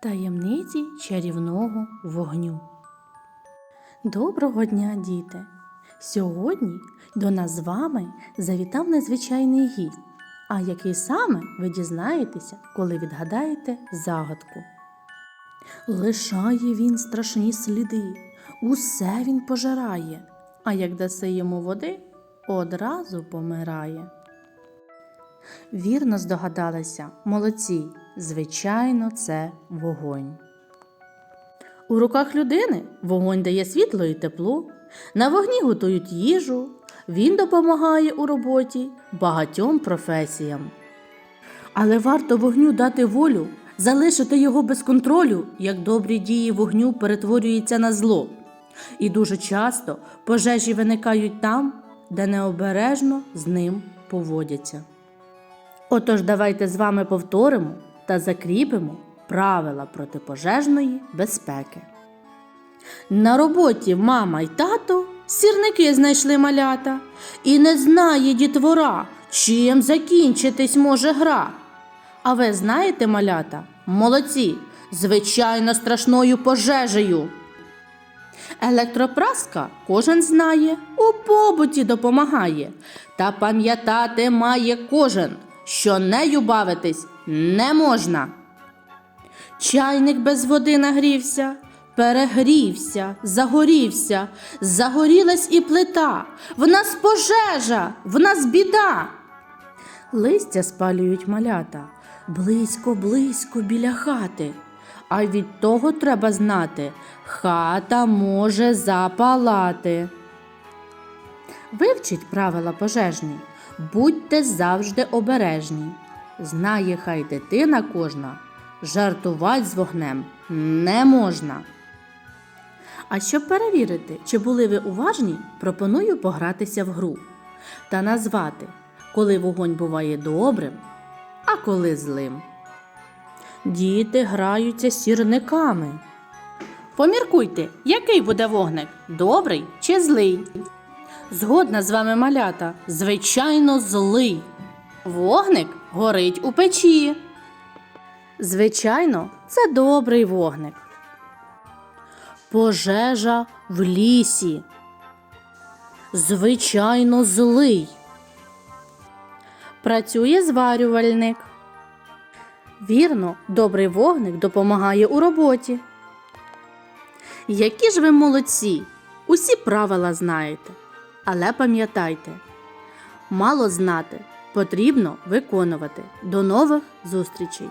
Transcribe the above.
Таємниці чарівного вогню. Доброго дня, діти! Сьогодні до нас з вами завітав незвичайний гість. А який саме ви дізнаєтеся, коли відгадаєте загадку. Лишає він страшні сліди, усе він пожирає, а як даси йому води, одразу помирає. Вірно здогадалися, молодці, звичайно, це вогонь. У руках людини вогонь дає світло і тепло, на вогні готують їжу, він допомагає у роботі багатьом професіям. Але варто вогню дати волю, залишити його без контролю, як добрі дії вогню перетворюються на зло. І дуже часто пожежі виникають там, де необережно з ним поводяться. Отож, давайте з вами повторимо та закріпимо правила протипожежної безпеки. На роботі мама й тато сірники знайшли малята, і не знає дітвора, чим закінчитись може гра. А ви знаєте, малята, молодці, звичайно, страшною пожежею. Електропраска кожен знає, у побуті допомагає. Та пам'ятати має кожен, що нею бавитись не можна. Чайник без води нагрівся, перегрівся, загорівся, загорілась і плита. В нас пожежа, в нас біда. Листя спалюють малята близько, близько біля хати. А від того треба знати, хата може запалати. Вивчіть правила пожежні, будьте завжди обережні. Знає хай дитина кожна, жартувати з вогнем не можна. А щоб перевірити, чи були ви уважні, пропоную погратися в гру та назвати, коли вогонь буває добрим, а коли злим. Діти граються сірниками. Поміркуйте, який буде вогник добрий чи злий. Згодна з вами малята, звичайно, злий. Вогник горить у печі. Звичайно, це добрий вогник. Пожежа в лісі. Звичайно, злий. Працює зварювальник. Вірно, добрий вогник допомагає у роботі. Які ж ви молодці! Усі правила знаєте. Але пам'ятайте, мало знати, потрібно виконувати. До нових зустрічей!